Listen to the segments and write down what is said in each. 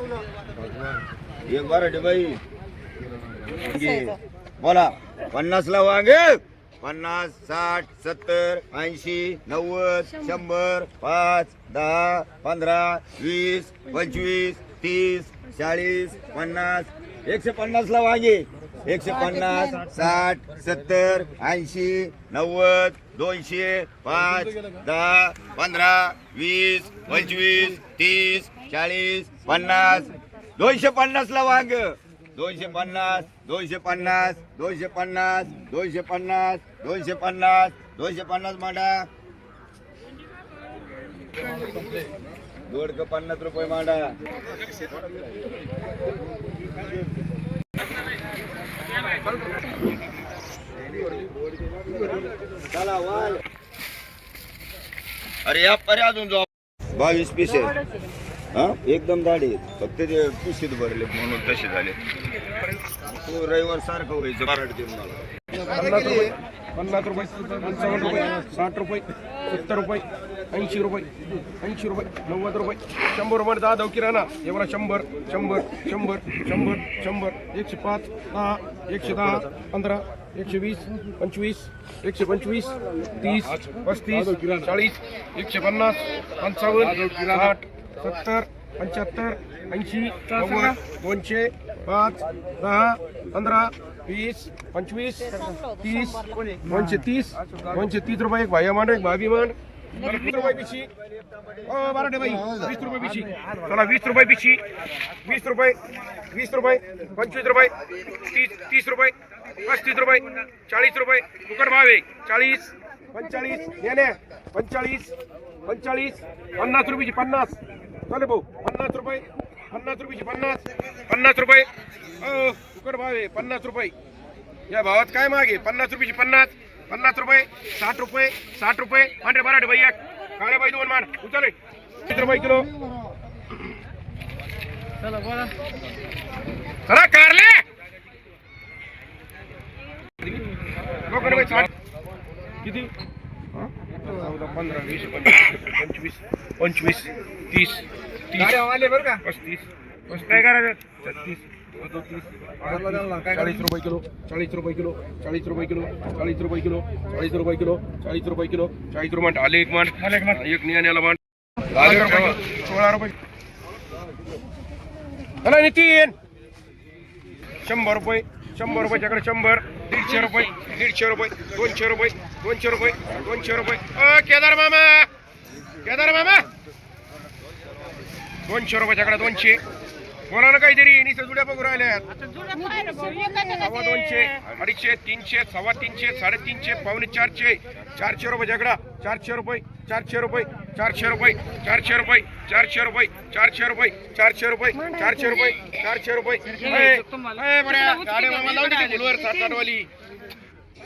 एक बाराटे बाई. बोला. पन्नास ला वांगे. पन्नास साठ सत्तर ऐंशी नव्वद शंभर. पाच दहा पंधरा वीस पंचवीस तीस चाळीस पन्नास. एकशे पन्नास ला वांगे. एकशे पन्नास साठ सत्तर ऐंशी नव्वद दोनशे पाच दहा पंधरा वीस पंचवीस तीस चाळीस पन्नास दोनशे पन्नास ला वांग दोनशे पन्नास दोनशे पन्नास दोनशे पन्नास दोनशे पन्नास दोनशे पन्नास दोनशे पन्नास मांडा. दोडक पन्नास रुपये मांडा. चला वाल अरे या पर्या अजून जो बावीस पीस आहे. हा? एकदम दाढी आहेत. फक्त ते पिशीत भरले म्हणून तसे झाले. तो रविवार सारखं व्हायचं. मराठी देऊन मला. पन्नास रुपये पन्नास रुपये पंचावन्न रुपये साठ रुपये सत्तर रुपये ऐंशी रुपये ऐंशी रुपये नव्वद रुपये. शंभर रुपये दहा दव किराणा. एवढा शंभर शंभर शंभर शंभर शंभर. एकशे पाच दहा एकशे दहा पंधरा एकशे वीस पंचवीस एकशे पंचवीस तीस पस्तीस चाळीस एकशे पन्नास पंचावन्न आठ सत्तर पंच्याहत्तर ऐंशी नव्वद दोनशे पाच दहा पंधरा वीस पंचवीस तीस दोनशे तीस दोनशे तीस रुपये एक भाई मांड एक भाभी मांड वीस रुपये पिशी. ओ बाई वीस रुपये पिशी. चला वीस रुपये पिशी. वीस रुपये वीस रुपये पंचवीस रुपये तीस तीस रुपये पस्तीस रुपये चाळीस रुपये. फुकट भाव. आहे चाळीस पंचाळीस येण्या पंचाळीस पंचाळीस पन्नास रुपयाची पन्नास. चालेल भाऊ. पन्नास रुपये. पन्नास रुपयाची पन्नास. पन्नास रुपये. अ फुकट भाव आहे पन्नास रुपये. या भावात काय मागे पन्नास रुपयाची पन्नास. पन्नास रुपये साठ रुपये साठ रुपये. पांढरे मराठे भाई एक. काळे बाई दोन मान. उचल. रुपये किलो? चला कारले. लोकांना भाई साठ. किती? चौदा पंधरा वीस पंचवीस पंचवीस तीस तीस पस्तीस पस्तीस काय करायचं? छत्तीस चाळीस रुपये किलो चाळीस रुपये किलो चाळीस रुपये किलो चाळीस रुपये किलो चाळीस रुपये किलो चाळीस रुपये किलो चाळीस रुपये आले एक मान आले एक मान एक नियाण्याला रुपये सोळा रुपये. चला नितीन. शंभर रुपये शंभर रुपयाच्याकडे शंभर. दीडशे रुपये दीडशे रुपये दोनशे रुपये दोनशे रुपये दोनशे रुपये. अ केदार मामा केदार मामा. दोनशे रुपयाच्याकडे दोनशे. बोला ना काहीतरी निसं जुड्या बघू राहिल्यात. सव्वा दोनशे अडीचशे तीनशे सव्वा तीनशे साडेतीनशे पावणे चारशे चारशे रुपये झगडा चारशे रुपये चारशे रुपये चारशे रुपये चारशे रुपये चारशे रुपये चारशे रुपये चारशे रुपये चारशे रुपये चारशे रुपये. ए, ए, बऱ्या, गाड्या मामा लावून दे फुलवर साठ साठ वाली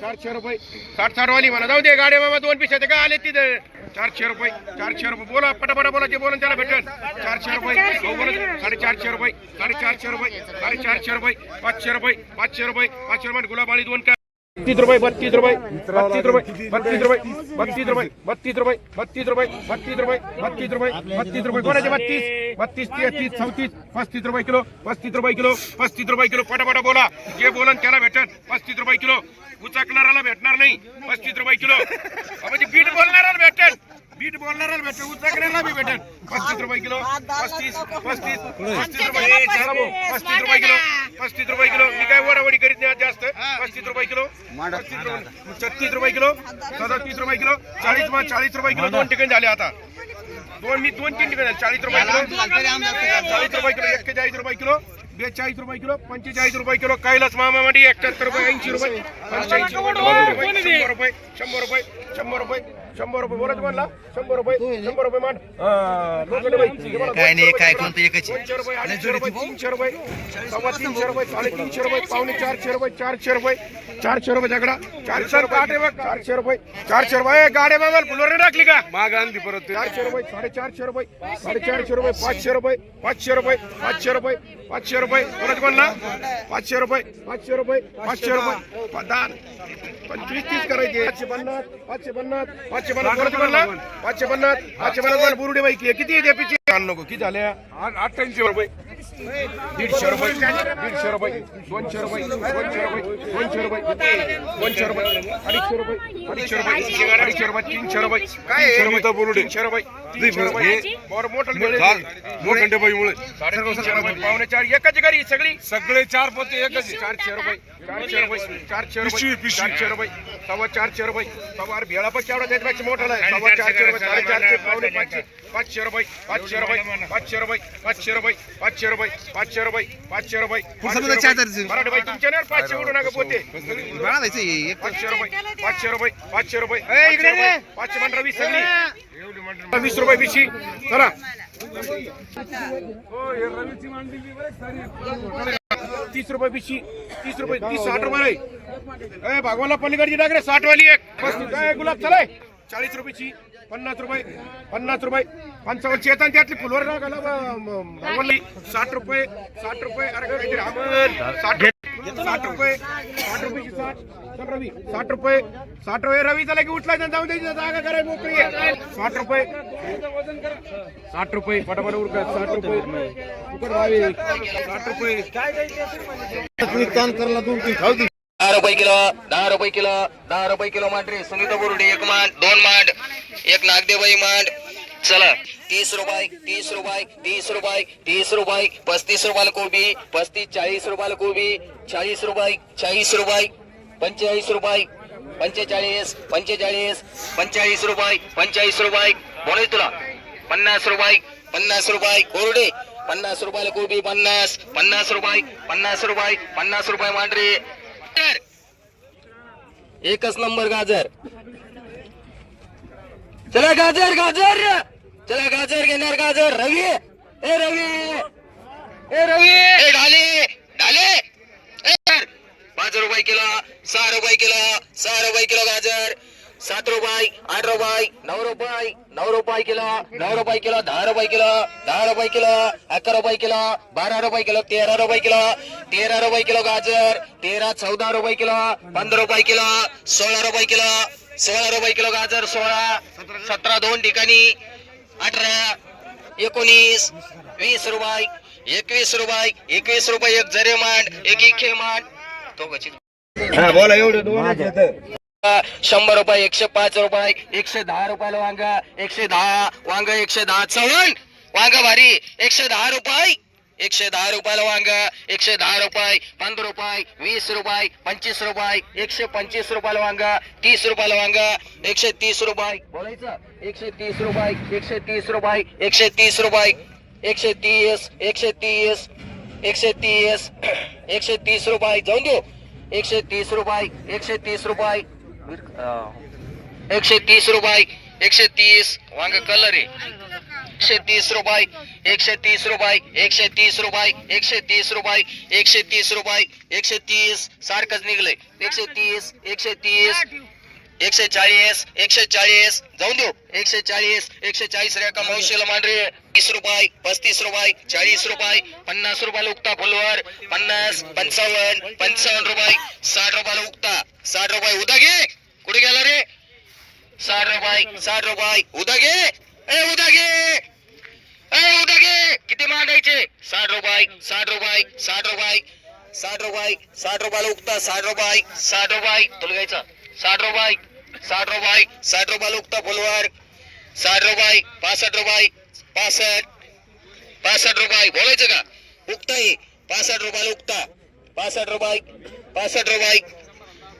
चारशे रुपये साठ साठ वाली मला जाऊ दे गाड्या मामा दोन पिशाचे काय आले तिथे? चारशे रुपये चारशे रुपये. बोला पटापटा बोला जे बोला त्याला भेटेल. चारशे रुपये हो, बोला. साडेचारशे रुपये साडेचारशे रुपये साडेचारशे रुपये पाचशे रुपये पाचशे रुपये पाचशे रुपये गुलाबाळी दोन बत्तीस रुपये बत्तीस रुपये बत्तीस रुपये बत्तीस रुपये बत्तीस रुपये बत्तीस रुपये बत्तीस रुपये बत्तीस रुपये बत्तीस रुपये बत्तीस रुपये. कोणाचे बत्तीस? बत्तीस तेहतीस चौतीस पस्तीस रुपये किलो पस्तीस रुपये किलो पस्तीस रुपये किलो. पटापटा बोला. जे बोलन त्याला भेटन. पस्तीस रुपये किलो. उचकणाराला भेटणार नाही. पस्तीस रुपये किलो. म्हणजे बीट बोलणाराला भेटन. बीट बोलणाराला भेटन उचकणाराला बी भेटन पस्तीस रुपये किलो पस्तीस पस्तीस पस्तीस रुपये पस्तीस रुपये किलो पस्तीस रुपये किलो मी काय वडावडी करीत नाही जास्त पस्तीस रुपये किलो छत्तीस रुपये किलो सदतीस रुपये किलो चाळीस मा- चाळीस रुपये किलो दोन ठिकाणी झाले आता दोन मी दोन तीन ठिकाणी. चाळीस रुपये किलो चाळीस रुपये किलो एक्केचाळीस रुपये किलो बेचाळीस रुपये किलो पंचेचाळीस रुपये किलो कैलास मामा मध्ये एकाहत्तर रुपये ऐंशी रुपये पंच्याऐंशी रुपये शंभर रुपये शंभर रुपये शंभर रुपये शंभर रुपये बोलायचं म्हणला शंभर रुपये शंभर रुपये मान. काय नाही, काय कोणतं एकच आहे. दोनशे रुपये अडीचशे रुपये तीनशे रुपये. सव्वा तीनशे रुपये साडेतीनशे रुपये पावणे चारशे रुपये चारशे रुपये चारशे रुपये झगडा. चारशे रुपये बघ. चारशे रुपये चारशे रुपये. ए, गाड्या मागाल फुलवर टाकली का? माग आणली परत चारशे रुपये साडेचारशे रुपये साडेचारशे रुपये पाचशे रुपये पाचशे रुपये पाचशे रुपये पाचशे रुपये. परत म्हणला पाचशे रुपये पाचशे रुपये पाचशे रुपये. पा- दहा पंचवीस तीस करायचे. पाचशे पन्नास पाचशे पन्नास पाचशे पन्नास परत म्हणला पाचशे पन्नास पाचशे पन्नास बुरुडे बाई किती आहे त्या पिची नको किती झाल्या? अठ्ठ्याऐंशी रुपये. दीडशे रुपये. दीडशे रुपये. दोनशे रुपये. दोनशे रुपये. दोनशे रुपये. दोनशे रुपये. अडीचशे रुपये. अडीचशे रुपये. अडीचशे रुपये. तीनशे रुपये. काय तीनशे रुपये. तीनशे रुपये. रुपये पावणे चार एकाची गाडी सगळी सगळे चार पोते एकच रुपये चारशे रुपये चारशे पिशवी, रुपये पिशवी. चारशे रुपये सव्वा चारशे रुपये सव्वा भेळा पण केवढा त्याच्यापेक्षा मोठा आहे सव्वा चारशे रुपये साडेचारशे पावणे पाचशे पाचशे रुपये पाचशे रुपये पाचशे रुपये पाचशे रुपये पाचशे रुपये पाचशे रुपये पाचशे रुपये चार. मराठी बाई तुमच्या नाही पाचशे उडू नका पोते बाळा जायचं हे एक पाचशे रुपये पाचशे रुपये पाचशे रुपये पाचशे रुपये पाचशे पंधरा वीस सगळी वीस रुपये वीसशे चला. तीस रुपये वीसशे तीस रुपये तीस साठ रुपये ए भागवाला पलीकडची डागरे साठ वाली एक. गुलाब चलाय चाळीस रुपयेची पन्नास रुपये पन्नास रुपये. पंचावन्न येतात त्यातली फुलवर भागवली साठ रुपये साठ रुपये. अरे काहीतरी अमल साठ साठ रुपये. साठ रुपयाची साठ? चल रवी. साठ रुपये. साठ रुपये. रवी चला की उठला जाऊन द्यायची जागा करायला मोकळी आहे. साठ रुपये. साठ रुपये. पटापट उरका साठ रुपये. भावी साठ रुपये. दहा रुपये किलो दहा रुपये किलो दहा रुपये किलो मांड रे सुनीता बोरुडे एक मांड दोन मांड. एक नागदेबाई मांड. चला. तीस रुपये तीस रुपये तीस रुपये तीस रुपये पस्तीस रुपयाला कोबी पस्तीस चाळीस रुपयाला कोबी चाळीस रुपये चाळीस रुपये पंचेचाळीस रुपये पंचेचाळीस पंचेचाळीस पंचेचाळीस रुपये पंचेचाळीस रुपये. बोलाय तुला. पन्नास रुपये पन्नास रुपये. कोरडे. पन्नास रुपयाला कोबी पन्नास पन्नास रुपये पन्नास रुपये पन्नास रुपये मांडरे. एकच नंबर गाजर. चला गाजर गाजर चला गाजर घेणार गाजर रवी ए रवी ए रवी ए ढाले ढाले पाच रुपये किलो सहा रुपये किलो सहा रुपये किलो गाजर सात रुपये आठ रुपये नऊ रुपये नऊ रुपये किलो नऊ रुपये किलो दहा रुपये किलो दहा रुपये किलो अकरा रुपये किलो बारा रुपये किलो तेरा रुपये किलो तेरा रुपये किलो गाजर तेरा चौदा रुपये किलो पंधरा रुपये किलो सोळा रुपये किलो सोळा रुपये किलो गाजर सोळा सतरा दोन ठिकाणी अठरा एकोणीस वीस रुपये एकवीस रुपये एकवीस रुपये एक जरे मांड एक इखे मांड तो कशी हा बोला एवढं शंभर रुपये एकशे पाच रुपये एकशे दहा रुपयाला वांग एकशे दहा वांग एकशे दहा चव्हाण वांग भारी एकशे दहा रुपये. एकशे दहा रुपयाला वांग एकशे दहा रुपये पंधरा रुपये वीस रुपये पंचवीस रुपये एकशे पंचवीस रुपयाला वांग तीस रुपयाला वांग एकशे तीस रुपये. बोलायचं? एकशे तीस रुपये एकशे तीस रुपये एकशे तीस रुपये. एकशे तीस एकशे तीस एकशे तीस एकशे तीस रुपये. जाऊन देऊ. एकशे तीस रुपये एकशे तीस रुपये. एकशे तीस रुपये एकशे तीस. वांग कलर आहे. एकशे तीस रुपये एकशे तीस रुपये एकशे तीस रुपये एकशे तीस रुपये एकशे तीस रुपये एकशे तीस. सारखंच निघलंय. एकशे तीस एकशे तीस एकशे चाळीस एकशे चाळीस. जाऊन देऊ. एकशे चाळीस एकशे चाळीस रेका मावशीला मांडरे. तीस रुपये पस्तीस रुपये चाळीस रुपये पन्नास रुपयाला उगता फुलवर. पन्नास पंचावन्न पंचावन्न रुपये साठ रुपयाला उगता साठ रुपये उदा घे. कुठे गेला रे? साठ रुपये साठ रुपये उदा घे. ए उदा ए उदा किती मांडायचे साठ रुपये साठ रुपये साठ रुपये साठ रुपये साठ रुपयाला उगता साठ रुपये साठ रुपये. तुला घ्यायचं? साठ रुपये साठ रुपये साठ रुपयाला उगता फुलवर. साठ रुपये पासष्ट रुपये पासष्ट पासष्ट रुपये. बोलायचं का? उगता पासष्ट रुपयाला उगता. पासष्ट रुपये पासष्ट रुपये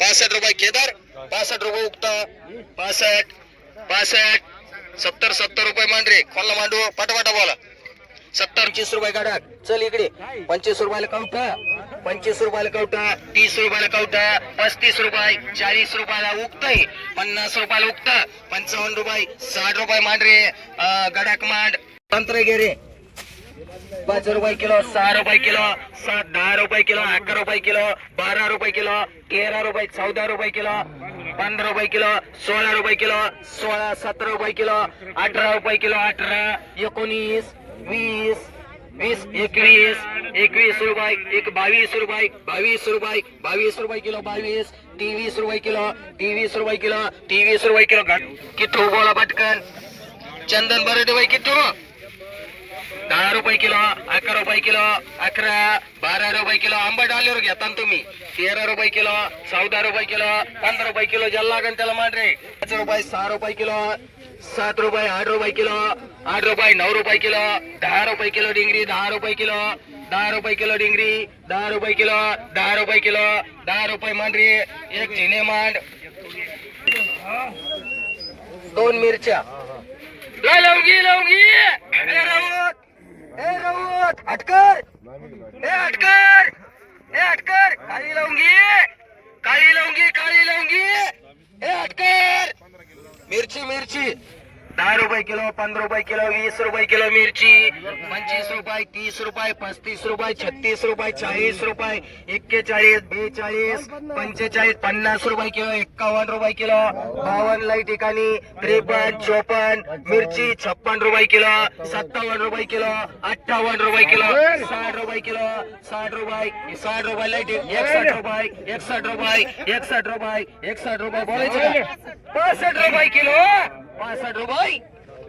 पासष्ट रुपये. केदार पासष्ट रुपये उगता. पासष्ट पासष्ट सत्तर सत्तर रुपये मांडरे. खोलला मांडू. पटापटा बोला. सत्तर. पंचवीस रुपये काढा चल इकडे. पंचवीस रुपयाला कवटा पंचवीस रुपयाला कवटा तीस रुपयाला कवटा पस्तीस रुपये. चाळीस रुपयाला उगतय पन्नास रुपयाला उगता पंचावन्न रुपये. साठ रुपये मांडरे. गडाक मांड. तंत्र गेरे पाच रुपये किलो सहा रुपये किलो सात दहा रुपये किलो अकरा रुपये किलो बारा रुपये किलो तेरा रुपये चौदा रुपये किलो पंधरा रुपये किलो सोळा रुपये किलो सोळा सतरा रुपये किलो अठरा रुपये किलो अठरा एकोणीस वीस वीस एकवीस एकवीस रुपये एक बावीस रुपये बावीस रुपये बावीस रुपये किलो बावीस तेवीस रुपये किलो तेवीस रुपये किलो तेवीस रुपये किलो किती बोला पटकन. चंदन बरे बाई किती दहा रुपये किलो अकरा रुपये किलो अकरा बारा रुपये किलो आंबट आल्यावर घेता ना तुम्ही तेरा रुपये किलो चौदा रुपये किलो पंधरा रुपये किलो ज्याला लागेल त्याला मान रे पाच रुपये सहा रुपये किलो सात रुपये आठ रुपये किलो आठ रुपये नऊ रुपये किलो दहा रुपये किलो डिंगरी दहा रुपये किलो दहा रुपये किलो डिंगरी दहा रुपये किलो दहा रुपये किलो दहा रुपये मांडरी एक झिने मांड दोन मिरच्या लय लवंगी लवंगी ए रऊत हटकर। ए हटकर। ए, हटकर। काली लाऊँगी। काली लाऊँगी काली लाऊँगी। ए, हटकर। मिर्ची मिर्ची। दहा रुपये किलो पंधरा रुपये किलो वीस रुपये किलो मिरची पंचवीस रुपये तीस रुपये पस्तीस रुपये छत्तीस रुपये चाळीस रुपये एक्केचाळीस बेचाळीस पंचेचाळीस पन्नास रुपये किलो एक्कावन्न रुपये किलो बावन्न लाई ठिकाणी त्रेपन्न चोपन्न मिरची छप्पन रुपये किलो सत्तावन्न रुपये किलो अठ्ठावन्न रुपये किलो साठ रुपये किलो साठ रुपये साठ रुपये लाइट एकसठ रुपये एकसठ रुपये एकसठ रुपये एकसठ रुपये बोलायचे पासष्ट रुपये किलो! पासष्ट रुपये.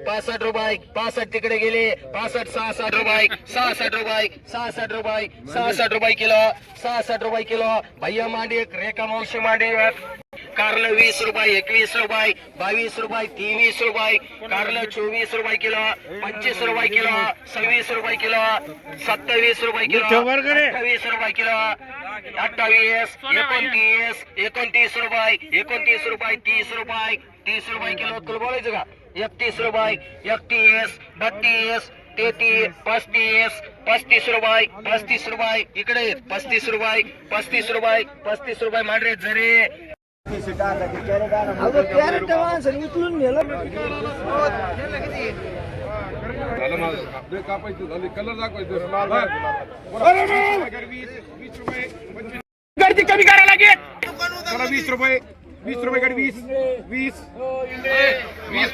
पासष्ट रुपये. पासष्ट तिकडे गेले. पासष्ट सहासष्ट रुपये. सहासष्ट रुपये. सहासष्ट रुपये. सहासष्ट रुपये किलो. सहासष्ट रुपये किलो. भैया मांडी रेखा मावशी मांडी. कारलं वीस रुपये एकवीस रुपये बावीस रुपये तेवीस रुपये. कारलं चोवीस रुपये किलो पंचवीस रुपये किलो सव्वीस रुपये किलो सत्तावीस रुपये किलो अठ्ठावीस रुपये किलो अठ्ठावीस एकोणतीस एकोणतीस रुपये एकोणतीस रुपये तीस रुपये. तीस रुपये किलो तुला बोलायचं का? एकतीस रुपये एकतीस बत्तीस तेहतीस पस्तीस पस्तीस रुपये पस्तीस रुपये. इकडे. पस्तीस रुपये पस्तीस रुपये पस्तीस रुपये मांडरे जरे. कापायचं झाले. कलर दाखवायचं. गर्दी कमी करायला लागेल. वीस रुपये वीस रुपये गाडी वीस. वीस. वीस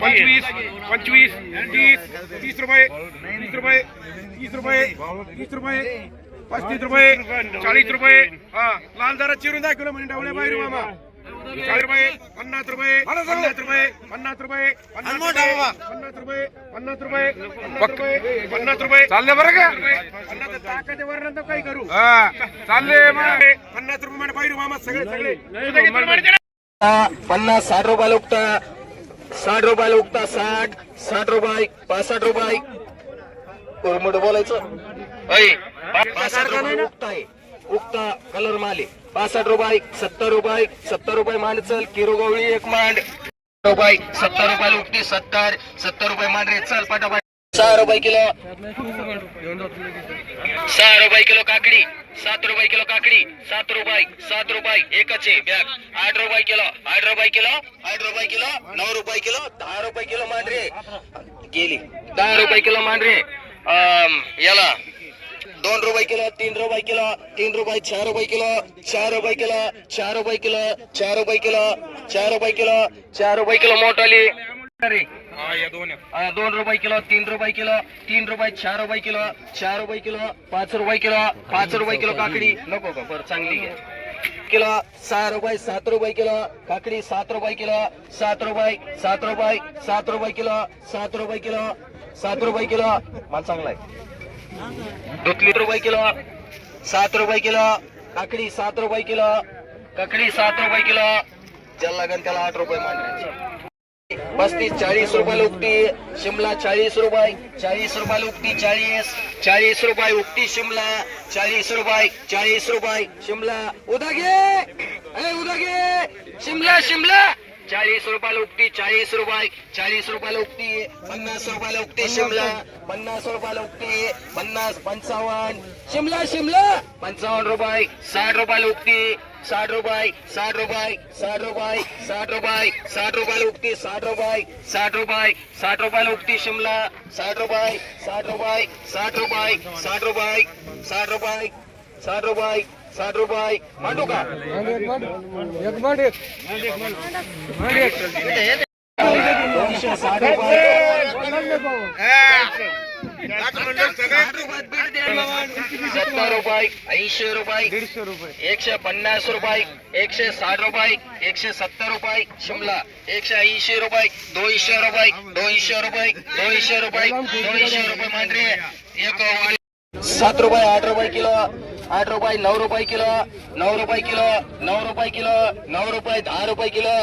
पंचवीस. पंचवीस. तीस. तीस रुपये. तीस रुपये. तीस रुपये. तीस रुपये. पस्तीस रुपये. चाळीस रुपये. हा. लाल जरा चिरून दाखवलं म्हणे डावले बाहेर मामा. चाळीस रुपये पन्नास रुपये पन्नास रुपये पन्नास रुपये पन्नास रुपये पन्नास रुपये पन्नास रुपये पन्नास रुपये चालले बरं का? पन्नास ताकद करू. चालले पन्नास रुपये म्हणजे मामा सगळे सगळे. पन्नास साठ रुपयाला उठता साठ रुपयाला उठता साठ साठ रुपये पासष्ट रुपये. कोरमड बोलायचं? उगता आहे कलर माले. पासष्ट रुपये सत्तर रुपये सत्तर रुपये मांड चल. किरो गवळी एक मांड. रुपये सत्तर रुपये उगती सत्तर सत्तर रुपये मांड रे चल पटापट. सहा रुपये किलो. सहा रुपये किलो काकडी सात रुपये किलो काकडी सात रुपये सात रुपये एकच आहे बॅग. आठ रुपये किलो आठ रुपये किलो आठ रुपये किलो नऊ रुपये किलो दहा रुपये किलो मांडरे गेली. दहा रुपये किलो मांडरे अं, याला. दोन रुपये किलो तीन रुपये किलो तीन रुपये चार रुपये किलो चार रुपये किलो चार रुपये किलो चार रुपये किलो चार रुपये किलो चार रुपये किलो मोठाली दोन रुपये किलो तीन रुपये किलो तीन रुपये चार रुपये किलो चार रुपये किलो पाच रुपये किलो पाच रुपये किलो काकडी नको का बरं चांगली घ्या किलो सहा रुपये सात रुपये किलो काकडी सात रुपये किलो सात रुपये सात रुपये सात रुपये किलो सात रुपये किलो सात रुपये किलो माल चांगला आहे दुधली रुपये किलो सात रुपये किलो काकडी सात रुपये किलो काकडी सात रुपये किलो ज्याला लागेल त्याला आठ रुपये मांडायचे. पस्तीस चाळीस रुपये उकटी शिमला चाळीस रुपये चाळीस रुपये उकटी चाळीस चाळीस रुपये उकटी शिमला चाळीस रुपये चाळीस रुपये शिमला. उदा घे! उदा घे! शिमला शिमला! चाळीस रुपयाला उक्ती चाळीस रुपये चाळीस रुपयाला उक्ती पन्नास रुपयाला उक्ती शिमला पन्नास रुपयाला उक्ती पन्नास पंचावन्न शिमला शिमला पंचावन्न रुपये साठ रुपयाला उक्ती साठ रुपये साठ रुपये साठ रुपये साठ रुपये साठ रुपयाला उगती साठ रुपये साठ रुपये साठ रुपयाला उगती शिमला साठ रुपये साठ रुपये साठ रुपये साठ रुपये साठ रुपये साठ रुपये સાત રૂપાય માંડુકા સત્તર રૂપાય એંશી રૂપાય દીડશો રૂપાય એકસો પન્નાસ રૂપાય એકસો સાઠ રૂપાય એકસો સત્તર રૂપાય શિમલા એકસો એંશી રૂપાય દોઈસો રૂપાય દોઈસો રૂપાય દોઈસો રૂપાય દોઈસો રૂપાય માંડરી એક સાત રૂપાય આઠ રૂપાય કિલો रुपये आठ रुपये नऊ रुपये किलो नऊ रुपये किलो नऊ रुपये किलो नऊ रुपये दहा रुपये किलो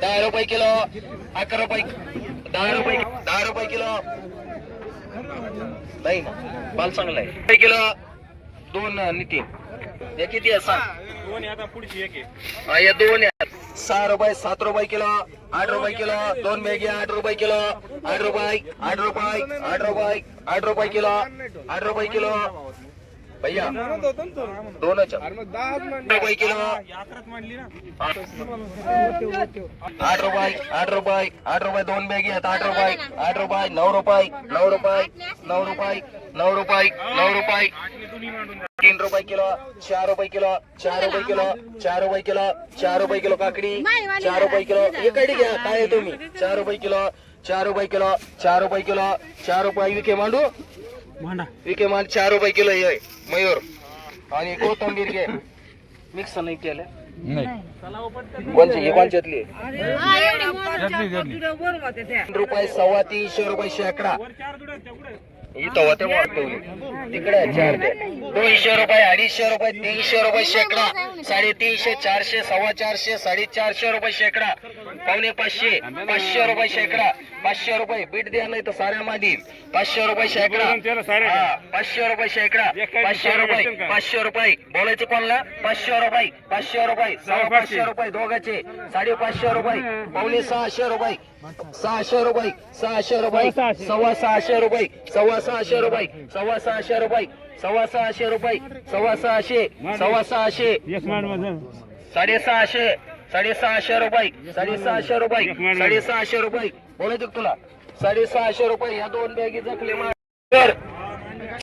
दहा रुपये किलो अकरा रुपये दहा रुपये दहा रुपये किलो नाही ना बाल चांगला आहे रुपये किलो दोन नितीन हे किती आहे पुढची या दोन सहा रुपये सात रुपये किलो आठ रुपये किलो दोन बॅगी आठ रुपये किलो आठ रुपये आठ रुपये आठ रुपये आठ रुपये किलो आठ रुपये किलो भैया दोनच. आठ रुपये किलो. आठ रुपये आठ रुपये आठ रुपये दोन बॅगी आहेत आठ रुपये आठ रुपये नऊ रुपये नऊ रुपये नऊ रुपये नऊ रुपये नऊ रुपये. तीन रुपये किलो चार रुपये किलो चार रुपये किलो चार रुपये किलो चार रुपये किलो काकडी चार रुपये किलो. इकडे घ्या काय तुम्ही? चार रुपये किलो चार रुपये किलो चार रुपये किलो चार रुपये विके मांडू. विके चार रुपये किलो ये मयूर. आणि कोथंबीर घे. मिक्स नाही केलं. कोणची ही कोणच्यातली? तीन रुपये सव्वा तीनशे रुपये शेकडा. इथं होते तिकडे आहे चार ते दोनशे रुपये अडीचशे रुपये तीनशे रुपये शेकडा. साडेतीनशे चारशे सव्वा चारशे साडेचारशे रुपये शेकडा. पावणे पाचशे पाचशे रुपये शेकडा. पाचशे रुपये. बीट द्या नाही तर साऱ्या माधील पाचशे रुपये शेकडा. हा, पाचशे रुपये शेकडा. पाचशे रुपये. पाचशे रुपये. बोलायचं कोणला? पाचशे रुपये. पाचशे रुपये. सव्वा पाचशे. रुपये दोघाचे. साडेपाचशे रुपये. पावणे सहाशे रुपये. सहाशे रुपये. सहाशे रुपये. सव्वा सहाशे. रुपये. सव्वा सहाशे रुपये. सव्वा सहाशे रुपये. सव्वा सहाशे रुपये. सव्वा सहाशे. सव्वा सहाशे. साडेसहाशे. साडेसहाशे रुपये. साडेसहाशे रुपये. साडेसहाशे रुपये. बोलायचं तुला? साडेसहाशे रुपये या दोन बॅगी जखले मार.